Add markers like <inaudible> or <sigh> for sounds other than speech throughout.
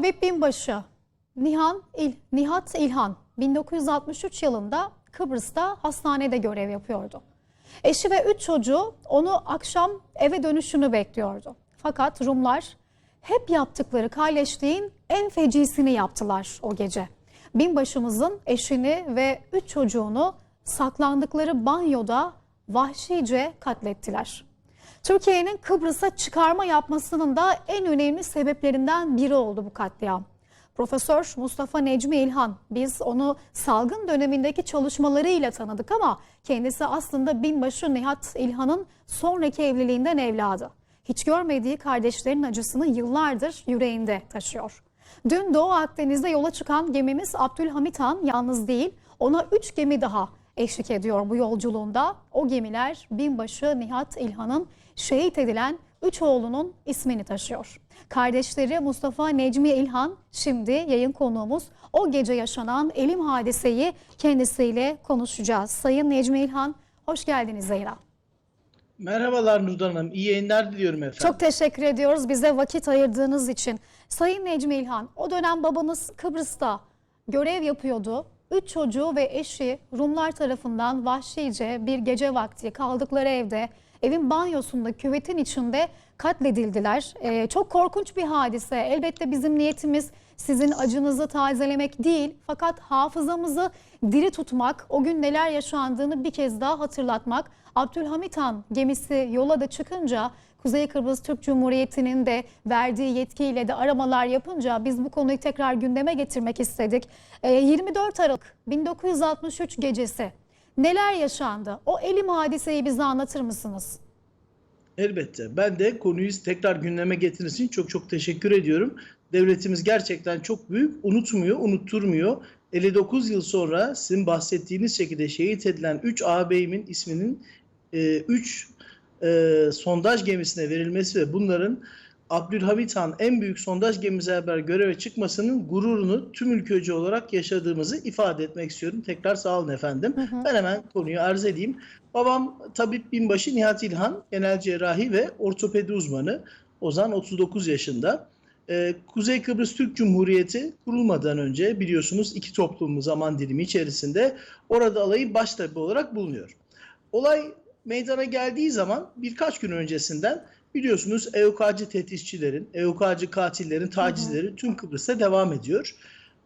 Tabip binbaşı Nihan İl, Nihat İlhan 1963 yılında Kıbrıs'ta hastanede görev yapıyordu. Eşi ve üç çocuğu onu akşam eve dönüşünü bekliyordu. Fakat Rumlar hep yaptıkları kalleşliğin en fecisini yaptılar o gece. Binbaşımızın eşini ve üç çocuğunu saklandıkları banyoda vahşice katlettiler. Türkiye'nin Kıbrıs'a çıkarma yapmasının da en önemli sebeplerinden biri oldu bu katliam. Profesör Mustafa Necmi İlhan, biz onu salgın dönemindeki çalışmalarıyla tanıdık ama kendisi aslında binbaşı Nihat İlhan'ın sonraki evliliğinden evladı. Hiç görmediği kardeşlerin acısını yıllardır yüreğinde taşıyor. Dün Doğu Akdeniz'de yola çıkan gemimiz Abdülhamit Han yalnız değil, ona 3 gemi daha eşlik ediyor bu yolculuğunda. O gemiler binbaşı Nihat İlhan'ın şehit edilen üç oğlunun ismini taşıyor. Kardeşleri Mustafa Necmi İlhan şimdi yayın konuğumuz. O gece yaşanan elim hadiseyi kendisiyle konuşacağız. Sayın Necmi İlhan hoş geldiniz Zehra. Merhabalar Nurdan Hanım. İyi yayınlar diliyorum efendim. Çok teşekkür ediyoruz bize vakit ayırdığınız için. Sayın Necmi İlhan, o dönem babanız Kıbrıs'ta görev yapıyordu. Üç çocuğu ve eşi Rumlar tarafından vahşice bir gece vakti kaldıkları evde, evin banyosunda, küvetin içinde katledildiler. Ee, çok korkunç bir hadise. Elbette bizim niyetimiz sizin acınızı tazelemek değil, fakat hafızamızı diri tutmak, o gün neler yaşandığını bir kez daha hatırlatmak. Abdülhamit Han gemisi yola da çıkınca Kuzey Kıbrıs Türk Cumhuriyeti'nin de verdiği yetkiyle de aramalar yapınca biz bu konuyu tekrar gündeme getirmek istedik. Ee, 24 Aralık 1963 gecesi neler yaşandı? O elim hadiseyi bize anlatır mısınız? Elbette. Ben de konuyu tekrar gündeme getirdiğiniz için çok çok teşekkür ediyorum. Devletimiz gerçekten çok büyük, unutmuyor, unutturmuyor. 59 yıl sonra sizin bahsettiğiniz şekilde şehit edilen 3 ağabeyimin isminin 3 e, sondaj gemisine verilmesi ve bunların Abdülhamit Han en büyük sondaj gemimize haber göreve çıkmasının gururunu tüm ülkeci olarak yaşadığımızı ifade etmek istiyorum. Tekrar sağ olun efendim. Hı hı. Ben hemen konuyu arz edeyim. Babam tabip binbaşı Nihat İlhan, genel cerrahi ve ortopedi uzmanı. Ozan 39 yaşında. Ee, Kuzey Kıbrıs Türk Cumhuriyeti kurulmadan önce biliyorsunuz iki toplum zaman dilimi içerisinde orada alayı baştabi olarak bulunuyor. Olay meydana geldiği zaman birkaç gün öncesinden biliyorsunuz EUK'cı tetikçilerin, EUK'cı katillerin tacizleri tüm Kıbrıs'ta devam ediyor.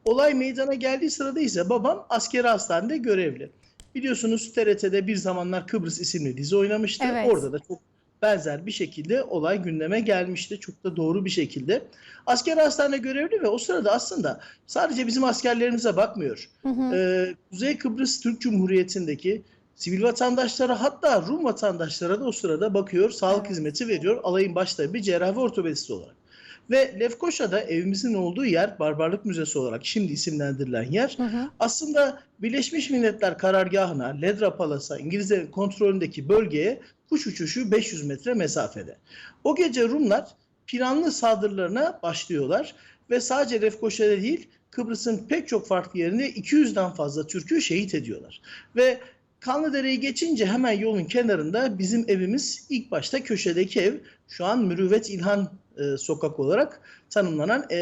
Olay meydana geldiği sırada ise babam askeri hastanede görevli. Biliyorsunuz TRT'de bir zamanlar Kıbrıs isimli dizi oynamıştı. Evet. Orada da çok benzer bir şekilde olay gündeme gelmişti. Çok da doğru bir şekilde. Asker hastane görevli ve o sırada aslında sadece bizim askerlerimize bakmıyor. Hı hı. Ee, Kuzey Kıbrıs Türk Cumhuriyeti'ndeki sivil vatandaşlara hatta Rum vatandaşlara da o sırada bakıyor, sağlık Evet. hizmeti veriyor. Alayın başta bir cerrah ve ortopedist olarak. Ve Lefkoşa'da evimizin olduğu yer Barbarlık Müzesi olarak şimdi isimlendirilen yer Hı hı. aslında Birleşmiş Milletler karargahına, Ledra Palas'a, İngilizlerin kontrolündeki bölgeye kuş uçuşu 500 metre mesafede. O gece Rumlar planlı saldırılarına başlıyorlar ve sadece Lefkoşa'da değil Kıbrıs'ın pek çok farklı yerinde 200'den fazla Türk'ü şehit ediyorlar. Ve Kanlıdere'yi geçince hemen yolun kenarında bizim evimiz ilk başta köşedeki ev şu an Mürüvvet İlhan e, sokak olarak tanımlanan e,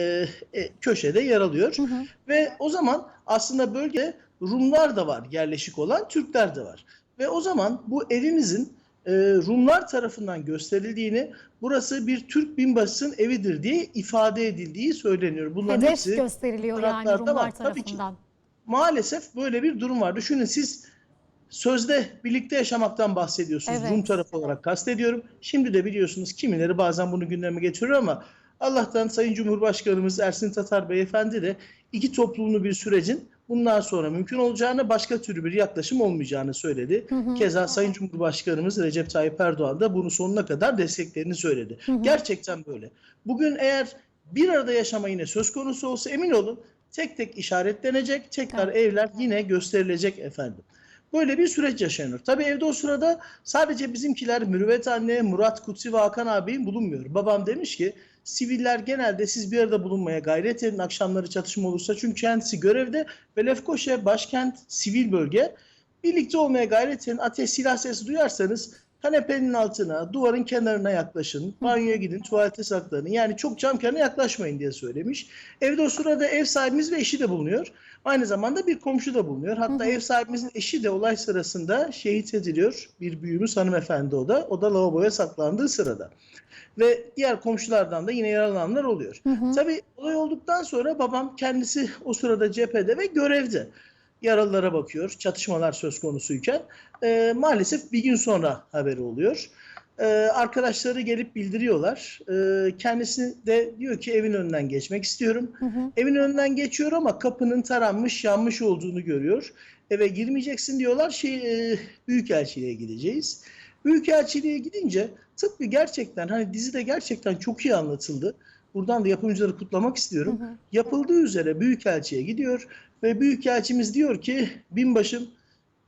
e, köşede yer alıyor. Hı hı. Ve o zaman aslında bölgede Rumlar da var yerleşik olan, Türkler de var. Ve o zaman bu evimizin e, Rumlar tarafından gösterildiğini, burası bir Türk binbaşısının evidir diye ifade edildiği söyleniyor. Bunların Hedef hepsi gösteriliyor yani Rumlar var. Tabii ki. tarafından. maalesef böyle bir durum var. Düşünün siz sözde birlikte yaşamaktan bahsediyorsunuz. Evet. Rum tarafı olarak kastediyorum. Şimdi de biliyorsunuz kimileri bazen bunu gündeme getiriyor ama Allah'tan Sayın Cumhurbaşkanımız Ersin Tatar Beyefendi de iki toplumlu bir sürecin bundan sonra mümkün olacağını, başka türlü bir yaklaşım olmayacağını söyledi. Hı hı. Keza Sayın Cumhurbaşkanımız Recep Tayyip Erdoğan da bunu sonuna kadar desteklerini söyledi. Hı hı. Gerçekten böyle. Bugün eğer bir arada yaşama yine söz konusu olsa emin olun tek tek işaretlenecek, tekrar Evet. evler yine gösterilecek efendim. Böyle bir süreç yaşanıyor. Tabii evde o sırada sadece bizimkiler Mürüvvet anne, Murat Kutsi ve Hakan abim bulunmuyor. Babam demiş ki siviller genelde siz bir arada bulunmaya gayret edin akşamları çatışma olursa. Çünkü kendisi görevde ve Lefkoşa başkent sivil bölge. Birlikte olmaya gayret edin. Ateş silah sesi duyarsanız kanepenin altına, duvarın kenarına yaklaşın, banyoya gidin, tuvalete saklanın. Yani çok cam kenarına yaklaşmayın diye söylemiş. Evde o sırada ev sahibimiz ve eşi de bulunuyor. Aynı zamanda bir komşu da bulunuyor. Hatta ev sahibimizin eşi de olay sırasında şehit ediliyor. Bir büyüğümüz hanımefendi o da. O da lavaboya saklandığı sırada. Ve diğer komşulardan da yine yaralananlar oluyor. Tabii olay olduktan sonra babam kendisi o sırada cephede ve görevde. Yaralılara bakıyor çatışmalar söz konusuyken. Ee, maalesef bir gün sonra haberi oluyor. Ee, arkadaşları gelip bildiriyorlar. Ee, kendisi de diyor ki evin önünden geçmek istiyorum. Evin önünden geçiyor ama kapının taranmış, yanmış olduğunu görüyor. Eve girmeyeceksin diyorlar. Şey, e, Büyükelçiliğe gideceğiz. Büyükelçiliğe gidince tıpkı gerçekten hani dizide gerçekten çok iyi anlatıldı. Buradan da yapımcıları kutlamak istiyorum. Yapıldığı üzere Büyükelçi'ye gidiyor ve Büyükelçimiz diyor ki binbaşım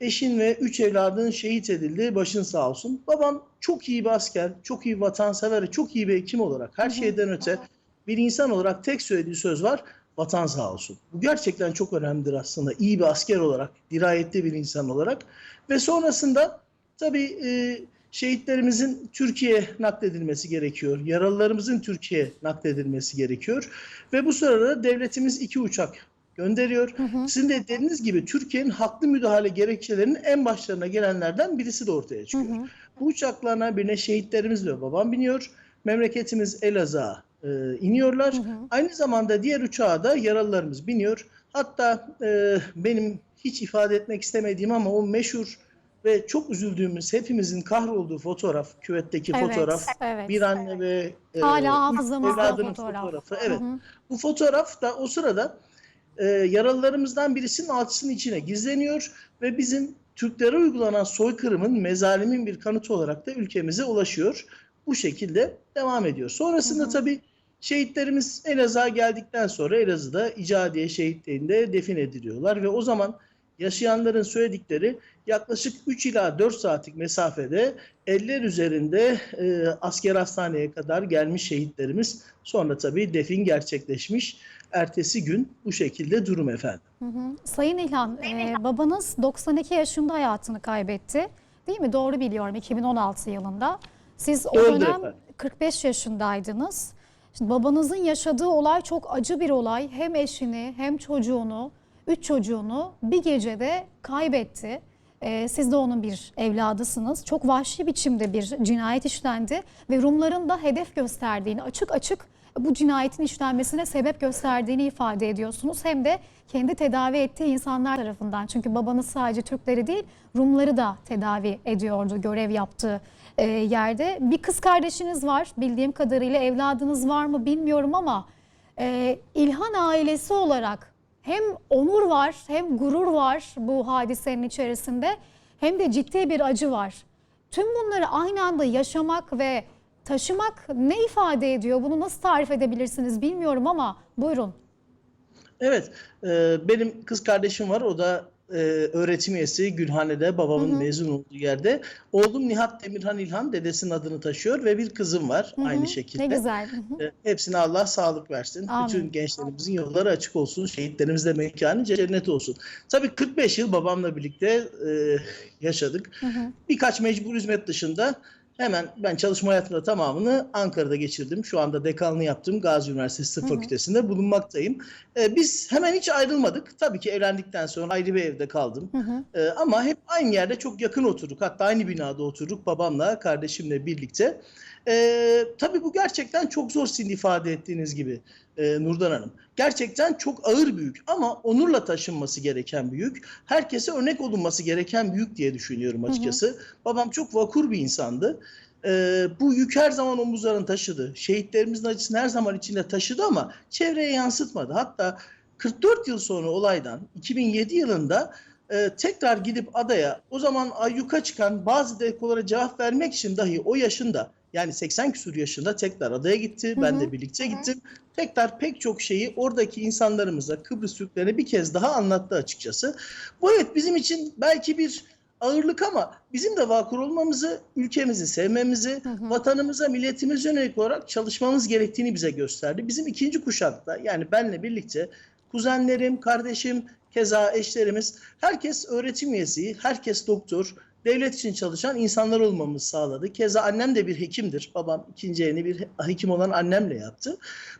eşin ve üç evladın şehit edildi başın sağ olsun. Babam çok iyi bir asker, çok iyi vatansever, çok iyi bir hekim olarak her şeyden öte bir insan olarak tek söylediği söz var vatan sağ olsun. Bu gerçekten çok önemlidir aslında. İyi bir asker olarak, dirayetli bir insan olarak. Ve sonrasında tabii e, şehitlerimizin Türkiye'ye nakledilmesi gerekiyor. Yaralılarımızın Türkiye'ye nakledilmesi gerekiyor. Ve bu sırada devletimiz iki uçak gönderiyor. Sizin de dediğiniz gibi Türkiye'nin haklı müdahale gerekçelerinin en başlarına gelenlerden birisi de ortaya çıkıyor. Bu uçaklarına birine şehitlerimiz ve babam biniyor. Memleketimiz Elazığ'a e, iniyorlar. Aynı zamanda diğer uçağa da yaralılarımız biniyor. Hatta e, benim hiç ifade etmek istemediğim ama o meşhur ve çok üzüldüğümüz hepimizin kahrolduğu fotoğraf, küvetteki Evet, fotoğraf, evet. bir anne ve e, Hala evladının fotoğraf. fotoğrafı. Evet. Hı hı. Bu fotoğraf da o sırada e, yaralılarımızdan birisinin alçısının içine gizleniyor ve bizim Türklere uygulanan soykırımın, mezalimin bir kanıtı olarak da ülkemize ulaşıyor. Bu şekilde devam ediyor. Sonrasında tabii şehitlerimiz Elazığ'a geldikten sonra Elazığ'da İcadiye şehitliğinde defin ediliyorlar ve o zaman yaşayanların söyledikleri yaklaşık 3 ila 4 saatlik mesafede eller üzerinde e, asker hastaneye kadar gelmiş şehitlerimiz sonra tabii defin gerçekleşmiş. Ertesi gün bu şekilde durum efendim. Hı hı. Sayın İlhan, e, babanız 92 yaşında hayatını kaybetti. Değil mi? Doğru biliyorum 2016 yılında. Siz o Öldü dönem efendim. 45 yaşındaydınız. Şimdi babanızın yaşadığı olay çok acı bir olay. Hem eşini hem çocuğunu, üç çocuğunu bir gecede kaybetti. E, siz de onun bir evladısınız. Çok vahşi biçimde bir cinayet işlendi ve Rumların da hedef gösterdiğini açık açık bu cinayetin işlenmesine sebep gösterdiğini ifade ediyorsunuz. Hem de kendi tedavi ettiği insanlar tarafından. Çünkü babanız sadece Türkleri değil Rumları da tedavi ediyordu görev yaptığı e, yerde. Bir kız kardeşiniz var bildiğim kadarıyla evladınız var mı bilmiyorum ama e, İlhan ailesi olarak hem onur var hem gurur var bu hadisenin içerisinde hem de ciddi bir acı var. Tüm bunları aynı anda yaşamak ve taşımak ne ifade ediyor? Bunu nasıl tarif edebilirsiniz bilmiyorum ama buyurun. Evet, e, benim kız kardeşim var. O da e, öğretim üyesi Gülhane'de babamın mezun olduğu yerde. Oğlum Nihat Demirhan İlhan dedesinin adını taşıyor ve bir kızım var aynı şekilde. Ne güzel. Hı hı. E, Hepsine Allah sağlık versin. Amin. Bütün gençlerimizin yolları açık olsun. Şehitlerimiz de mekanı cennet olsun. Tabii 45 yıl babamla birlikte e, yaşadık. Birkaç mecbur hizmet dışında hemen ben çalışma hayatımda tamamını Ankara'da geçirdim. Şu anda dekanlığı yaptım. Gazi Üniversitesi Tıp Fakültesi'nde bulunmaktayım. E, biz hemen hiç ayrılmadık. Tabii ki evlendikten sonra ayrı bir evde kaldım. E, ama hep aynı yerde çok yakın oturduk. Hatta aynı binada oturduk babamla, kardeşimle birlikte. E, tabii bu gerçekten çok zor sizin ifade ettiğiniz gibi e, Nurdan Hanım. Gerçekten çok ağır büyük ama onurla taşınması gereken büyük. Herkese örnek olunması gereken büyük diye düşünüyorum açıkçası. Babam çok vakur bir insandı. E, bu yük her zaman omuzlarını taşıdı. Şehitlerimizin acısını her zaman içinde taşıdı ama çevreye yansıtmadı. Hatta 44 yıl sonra olaydan 2007 yılında e, tekrar gidip adaya o zaman ayyuka çıkan bazı dekolara cevap vermek için dahi o yaşında yani 80 küsur yaşında tekrar adaya gitti. Ben de birlikte gittim. Tekrar pek çok şeyi oradaki insanlarımıza, Kıbrıs Türklerine bir kez daha anlattı açıkçası. Bu evet bizim için belki bir ağırlık ama bizim de vakur olmamızı, ülkemizi sevmemizi, vatanımıza, milletimize yönelik olarak çalışmamız gerektiğini bize gösterdi. Bizim ikinci kuşakta yani benle birlikte kuzenlerim, kardeşim, keza eşlerimiz herkes öğretim üyesi, herkes doktor, devlet için çalışan insanlar olmamızı sağladı. Keza annem de bir hekimdir. Babam ikinci elini bir hekim olan annemle yaptı.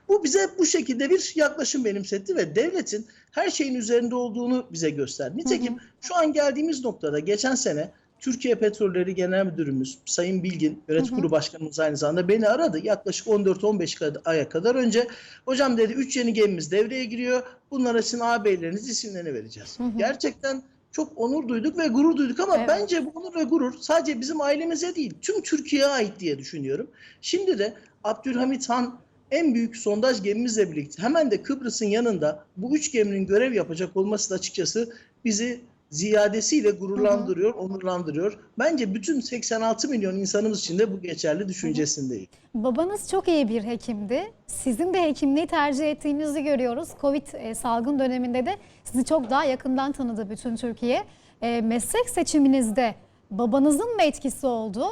Bu bize bu şekilde bir yaklaşım benimsetti ve devletin her şeyin üzerinde olduğunu bize gösterdi. Nitekim şu an geldiğimiz noktada geçen sene Türkiye Petrolleri Genel Müdürümüz Sayın Bilgin, yönetim kurulu başkanımız aynı zamanda beni aradı. Yaklaşık 14-15 aya kadar önce hocam dedi 3 yeni gemimiz devreye giriyor. Bunlar için ağabeyleriniz isimlerini vereceğiz. Gerçekten çok onur duyduk ve gurur duyduk ama Evet. bence bu onur ve gurur sadece bizim ailemize değil tüm Türkiye'ye ait diye düşünüyorum. Şimdi de Abdülhamit Han en büyük sondaj gemimizle birlikte hemen de Kıbrıs'ın yanında bu üç geminin görev yapacak olması da açıkçası bizi ziyadesiyle gururlandırıyor, onurlandırıyor. Bence bütün 86 milyon insanımız için de bu geçerli düşüncesindeyim. Babanız çok iyi bir hekimdi. Sizin de hekimliği tercih ettiğinizi görüyoruz. Covid e, salgın döneminde de sizi çok daha yakından tanıdı bütün Türkiye. E, meslek seçiminizde babanızın mı etkisi oldu?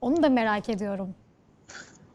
Onu da merak ediyorum.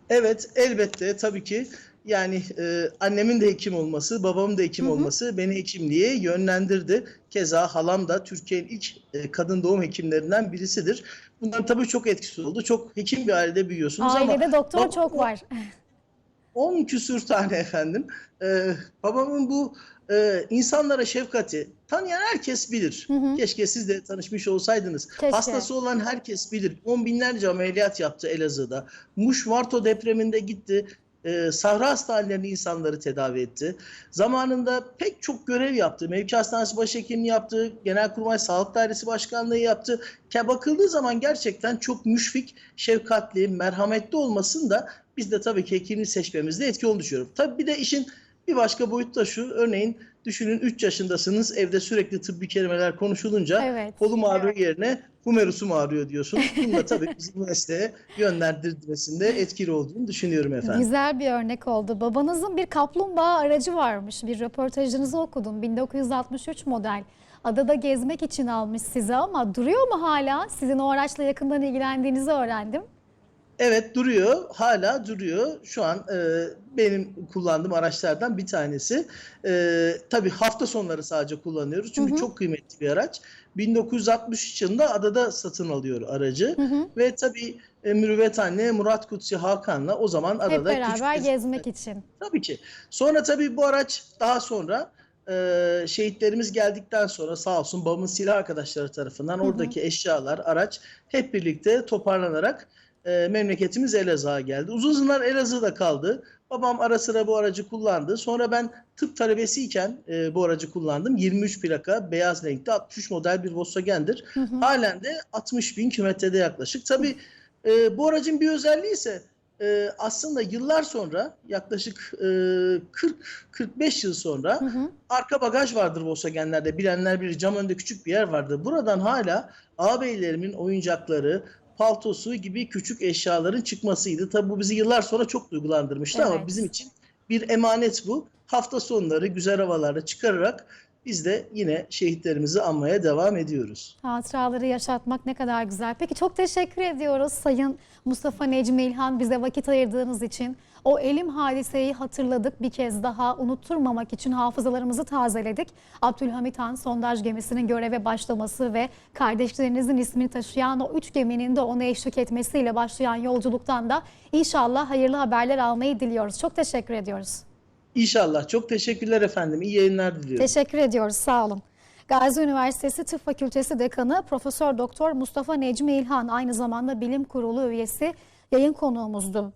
Evet, elbette tabii ki yani e, annemin de hekim olması, babamın da hekim olması beni hekimliğe yönlendirdi. Keza halam da Türkiye'nin ilk e, kadın doğum hekimlerinden birisidir. Bunların tabii çok etkisi oldu. Çok hekim bir ailede büyüyorsunuz ama Ailede doktor babam- çok var. <laughs> 10 küsür tane efendim. Ee, babamın bu e, insanlara şefkati tanıyan herkes bilir. Keşke siz de tanışmış olsaydınız. Keşke. Hastası olan herkes bilir. On binlerce ameliyat yaptı Elazığ'da. Muş Varto depreminde gitti. E, Sahra hastanelerinde insanları tedavi etti. Zamanında pek çok görev yaptı. Mevki Hastanesi Başhekimliği yaptı. Genelkurmay Sağlık Dairesi Başkanlığı yaptı. Ke bakıldığı zaman gerçekten çok müşfik, şefkatli, merhametli olmasın da biz de tabii ki hekimliği seçmemizde etki olduğunu düşünüyorum. Tabii bir de işin bir başka boyutu da şu. Örneğin düşünün 3 yaşındasınız. Evde sürekli tıbbi kelimeler konuşulunca Evet. kolum ağrıyor yerine humerusum ağrıyor diyorsun. Bunun da tabii bizim mesleğe yönlendirmesinde etkili olduğunu düşünüyorum efendim. Güzel bir örnek oldu. Babanızın bir kaplumbağa aracı varmış. Bir röportajınızı okudum. 1963 model. Adada gezmek için almış size ama duruyor mu hala? Sizin o araçla yakından ilgilendiğinizi öğrendim. Evet duruyor. Hala duruyor. Şu an e, benim kullandığım araçlardan bir tanesi. E, tabii hafta sonları sadece kullanıyoruz. Çünkü çok kıymetli bir araç. 1963 yılında adada satın alıyor aracı. Ve tabii e, Mürüvvet anne Murat Kutsi Hakan'la o zaman adada Hep beraber küçük gezmek için. Tabii ki. Sonra tabii bu araç daha sonra e, şehitlerimiz geldikten sonra sağ olsun babamın silah arkadaşları tarafından oradaki eşyalar, araç hep birlikte toparlanarak e, memleketimiz Elazığ'a geldi. Uzun yıllar Elazığ'da kaldı. Babam ara sıra bu aracı kullandı. Sonra ben tıp talebesiyken e, bu aracı kullandım. 23 plaka, beyaz renkli 63 model bir Volkswagen'dir. Halen de 60 bin kilometrede yaklaşık. Tabii e, bu aracın bir özelliği ise e, aslında yıllar sonra yaklaşık e, 40-45 yıl sonra arka bagaj vardır Volkswagen'lerde. Bilenler bilir cam önünde küçük bir yer vardır. Buradan hala ağabeylerimin oyuncakları, paltosu gibi küçük eşyaların çıkmasıydı. Tabii bu bizi yıllar sonra çok duygulandırmıştı ama Evet. bizim için bir emanet bu. Hafta sonları güzel havalarda çıkararak biz de yine şehitlerimizi anmaya devam ediyoruz. Hatıraları yaşatmak ne kadar güzel. Peki çok teşekkür ediyoruz Sayın Mustafa Necmi İlhan bize vakit ayırdığınız için. O elim hadiseyi hatırladık bir kez daha unutturmamak için hafızalarımızı tazeledik. Abdülhamit Han sondaj gemisinin göreve başlaması ve kardeşlerinizin ismini taşıyan o üç geminin de ona eşlik etmesiyle başlayan yolculuktan da inşallah hayırlı haberler almayı diliyoruz. Çok teşekkür ediyoruz. İnşallah. Çok teşekkürler efendim. İyi yayınlar diliyorum. Teşekkür ediyoruz. Sağ olun. Gazi Üniversitesi Tıp Fakültesi Dekanı Profesör Doktor Mustafa Necmi İlhan aynı zamanda Bilim Kurulu üyesi yayın konuğumuzdu.